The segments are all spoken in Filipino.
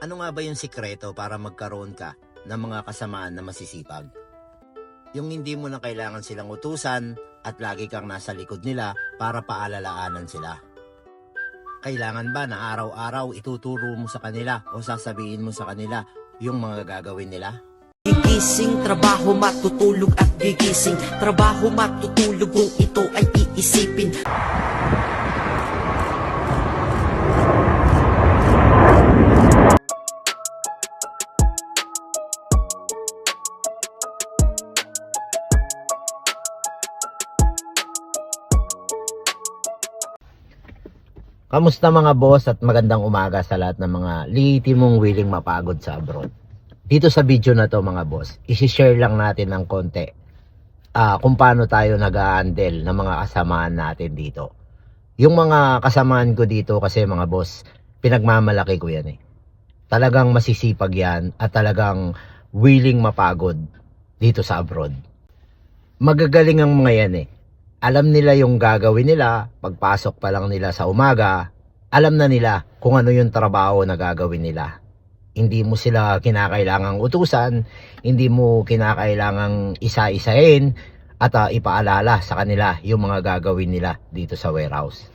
Ano nga ba yung sikreto para magkaroon ka ng mga kasamaan na masisipag? Yung hindi mo na kailangan silang utusan at lagi kang nasa likod nila para paalalaanan sila. Kailangan ba na araw-araw ituturo mo sa kanila o sasabihin mo sa kanila yung mga gagawin nila? Gigising, trabaho matutulog at gigising Trabaho matutulog kung ito ay iisipin Kamusta mga boss at magandang umaga sa lahat ng mga lihitimong willing mapagod sa abroad. Dito sa video na to mga boss, isi-share lang natin ng konti ah, kung paano tayo nag-handle ng mga kasamaan natin dito. Yung mga kasamaan ko dito kasi mga boss, pinagmamalaki ko yan eh. Talagang masisipag yan at talagang willing mapagod dito sa abroad. Magagaling ang mga yan eh alam nila yung gagawin nila, pagpasok pa lang nila sa umaga, alam na nila kung ano yung trabaho na gagawin nila. Hindi mo sila kinakailangang utusan, hindi mo kinakailangang isa-isahin at ah, ipaalala sa kanila yung mga gagawin nila dito sa warehouse.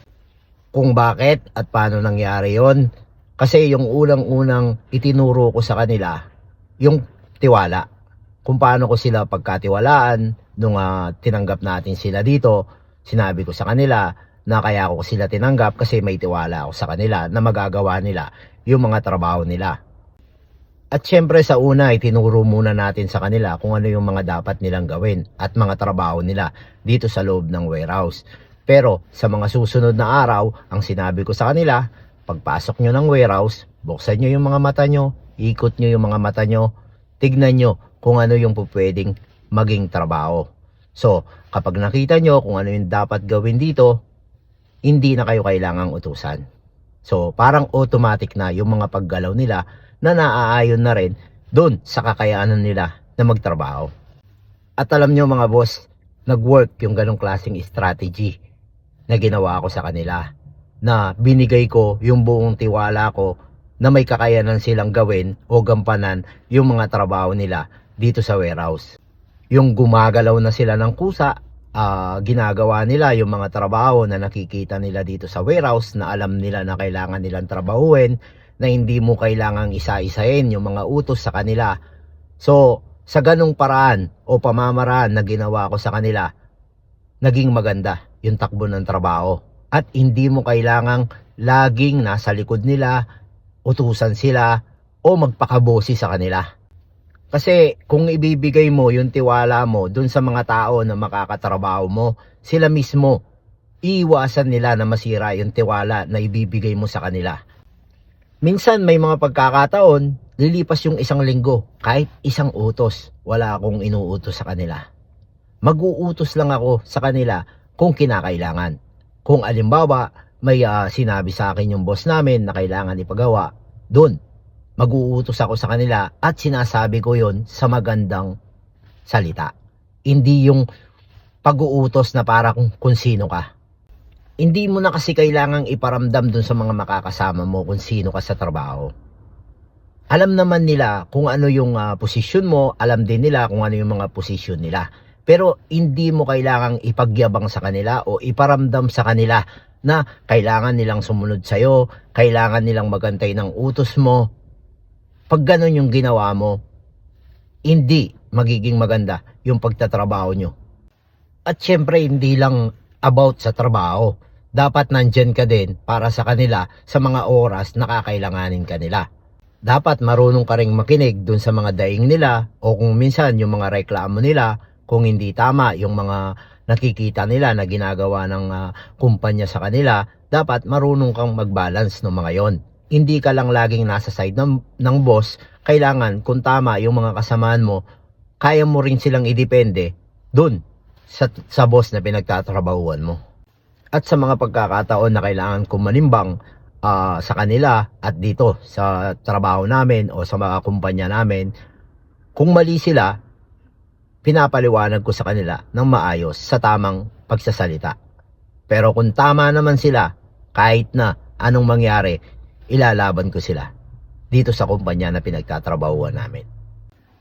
Kung bakit at paano nangyari yon kasi yung unang-unang itinuro ko sa kanila, yung tiwala. Kung paano ko sila pagkatiwalaan, nung ah, tinanggap natin sila dito, sinabi ko sa kanila na kaya ako sila tinanggap kasi may tiwala ako sa kanila na magagawa nila yung mga trabaho nila. At syempre sa una, itinuro muna natin sa kanila kung ano yung mga dapat nilang gawin at mga trabaho nila dito sa loob ng warehouse. Pero sa mga susunod na araw, ang sinabi ko sa kanila, pagpasok nyo ng warehouse, buksan nyo yung mga mata nyo, ikot nyo yung mga mata nyo, tignan nyo kung ano yung pupwedeng maging trabaho. So, kapag nakita nyo kung ano yung dapat gawin dito, hindi na kayo kailangang utusan. So, parang automatic na yung mga paggalaw nila na naaayon na rin doon sa kakayanan nila na magtrabaho. At alam nyo mga boss, nag-work yung ganong klaseng strategy na ginawa ko sa kanila. Na binigay ko yung buong tiwala ko na may kakayanan silang gawin o gampanan yung mga trabaho nila dito sa warehouse yung gumagalaw na sila ng kusa, ah, ginagawa nila yung mga trabaho na nakikita nila dito sa warehouse na alam nila na kailangan nilang trabahuin, na hindi mo kailangang isa-isahin yung mga utos sa kanila. So, sa ganong paraan o pamamaraan na ginawa ko sa kanila, naging maganda yung takbo ng trabaho. At hindi mo kailangang laging nasa likod nila, utusan sila, o magpakabosi sa kanila. Kasi kung ibibigay mo yung tiwala mo dun sa mga tao na makakatrabaho mo, sila mismo, iiwasan nila na masira yung tiwala na ibibigay mo sa kanila. Minsan may mga pagkakataon, lilipas yung isang linggo, kahit isang utos, wala akong inuutos sa kanila. Mag-uutos lang ako sa kanila kung kinakailangan. Kung alimbawa, may ah, sinabi sa akin yung boss namin na kailangan ipagawa, dun, mag-uutos ako sa kanila at sinasabi ko yon sa magandang salita. Hindi yung pag-uutos na para kung, kung sino ka. Hindi mo na kasi kailangang iparamdam dun sa mga makakasama mo kung sino ka sa trabaho. Alam naman nila kung ano yung ah, posisyon mo, alam din nila kung ano yung mga posisyon nila. Pero hindi mo kailangang ipagyabang sa kanila o iparamdam sa kanila na kailangan nilang sumunod sa'yo, kailangan nilang magantay ng utos mo, pag ganun yung ginawa mo, hindi magiging maganda yung pagtatrabaho nyo. At syempre, hindi lang about sa trabaho. Dapat nandyan ka din para sa kanila sa mga oras na kakailanganin kanila. Dapat marunong ka ring makinig dun sa mga daing nila o kung minsan yung mga reklamo nila kung hindi tama yung mga nakikita nila na ginagawa ng ah, kumpanya sa kanila, dapat marunong kang mag-balance ng mga yon hindi ka lang laging nasa side ng, ng boss, kailangan kung tama yung mga kasamaan mo, kaya mo rin silang idepende dun sa, sa boss na pinagtatrabahuan mo. At sa mga pagkakataon na kailangan kong manimbang ah, sa kanila at dito sa trabaho namin o sa mga kumpanya namin, kung mali sila, pinapaliwanag ko sa kanila ng maayos sa tamang pagsasalita. Pero kung tama naman sila, kahit na anong mangyari, ilalaban ko sila. dito sa kumpanya na pinagtatrabahuan namin.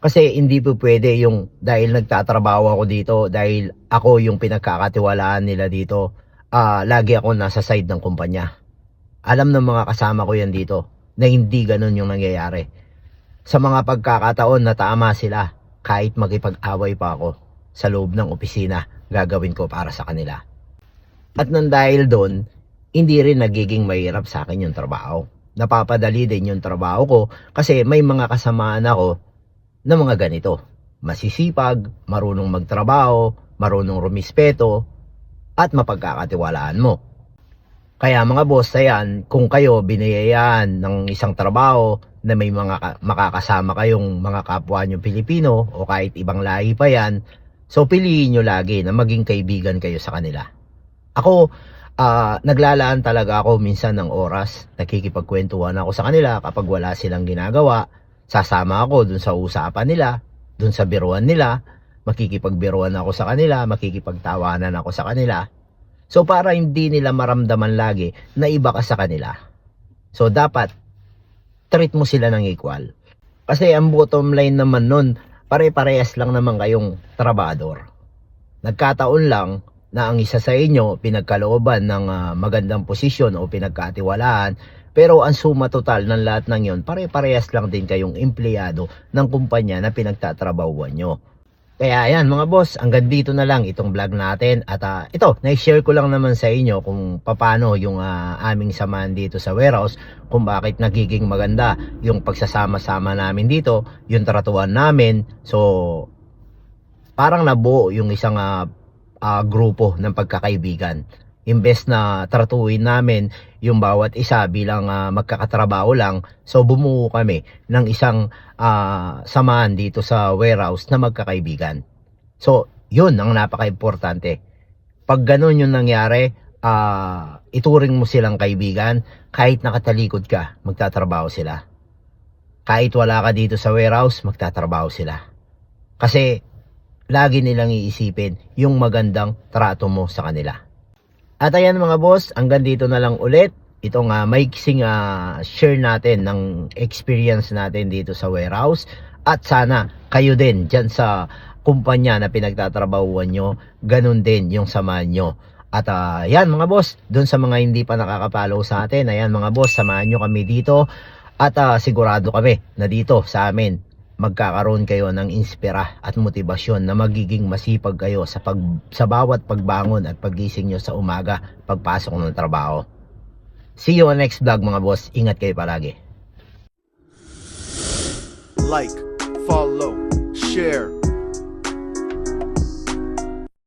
Kasi hindi po pwede yung dahil nagtatrabaho ako dito, dahil ako yung pinagkakatiwalaan nila dito, ah lagi ako nasa side ng kumpanya. Alam ng mga kasama ko yan dito na hindi ganun yung nangyayari. Sa mga pagkakataon na tama sila, kahit makipag-away pa ako sa loob ng opisina, gagawin ko para sa kanila. At nang dahil doon, hindi rin nagiging mahirap sa akin yung trabaho. Napapadali din yung trabaho ko kasi may mga kasamaan ako na mga ganito. Masisipag, marunong magtrabaho, marunong rumispeto, at mapagkakatiwalaan mo. Kaya mga boss, ayan, kung kayo biniyayaan ng isang trabaho na may mga ka- makakasama kayong mga kapwa nyo Pilipino o kahit ibang lahi pa yan, so piliin nyo lagi na maging kaibigan kayo sa kanila. Ako, ah, naglalaan talaga ako minsan ng oras, nakikipagkwentuhan ako sa kanila kapag wala silang ginagawa, sasama ako dun sa usapan nila, dun sa biruan nila, makikipagbiruan ako sa kanila, makikipagtawanan ako sa kanila. So para hindi nila maramdaman lagi na iba ka sa kanila. So dapat treat mo sila ng equal. Kasi ang bottom line naman nun, pare-parehas lang naman kayong trabador. Nagkataon lang na ang isa sa inyo pinagkalooban ng ah, magandang posisyon o pinagkatiwalaan pero ang suma total ng lahat ng yon pare-parehas lang din kayong empleyado ng kumpanya na pinagtatrabahuan nyo. Kaya ayan mga boss, hanggang dito na lang itong vlog natin at ah, ito, na-share ko lang naman sa inyo kung paano yung ah, aming samahan dito sa warehouse, kung bakit nagiging maganda yung pagsasama-sama namin dito, yung tratuan namin. So, parang nabuo yung isang ah, ah, grupo ng pagkakaibigan. Imbes na tratuin namin yung bawat isa bilang ah, magkakatrabaho lang, so bumuo kami ng isang ah, samahan dito sa warehouse na magkakaibigan. So, yun ang napaka-importante. Pag ganun yung nangyari, ah, ituring mo silang kaibigan, kahit nakatalikod ka, magtatrabaho sila. Kahit wala ka dito sa warehouse, magtatrabaho sila. Kasi, lagi nilang iisipin yung magandang trato mo sa kanila. At ayan mga boss, hanggang dito na lang ulit. Itong uh, maiksing ah, share natin ng experience natin dito sa warehouse. At sana kayo din dyan sa kumpanya na pinagtatrabahuan nyo, ganun din yung samahan nyo. At ah, yan mga boss, dun sa mga hindi pa nakakapollow sa atin, ayan mga boss, samahan nyo kami dito. At ah, sigurado kami na dito sa amin, magkakaroon kayo ng inspira at motibasyon na magiging masipag kayo sa pag sa bawat pagbangon at paggising nyo sa umaga pagpasok ng trabaho. See you on next vlog mga boss. Ingat kayo palagi. like, follow, share,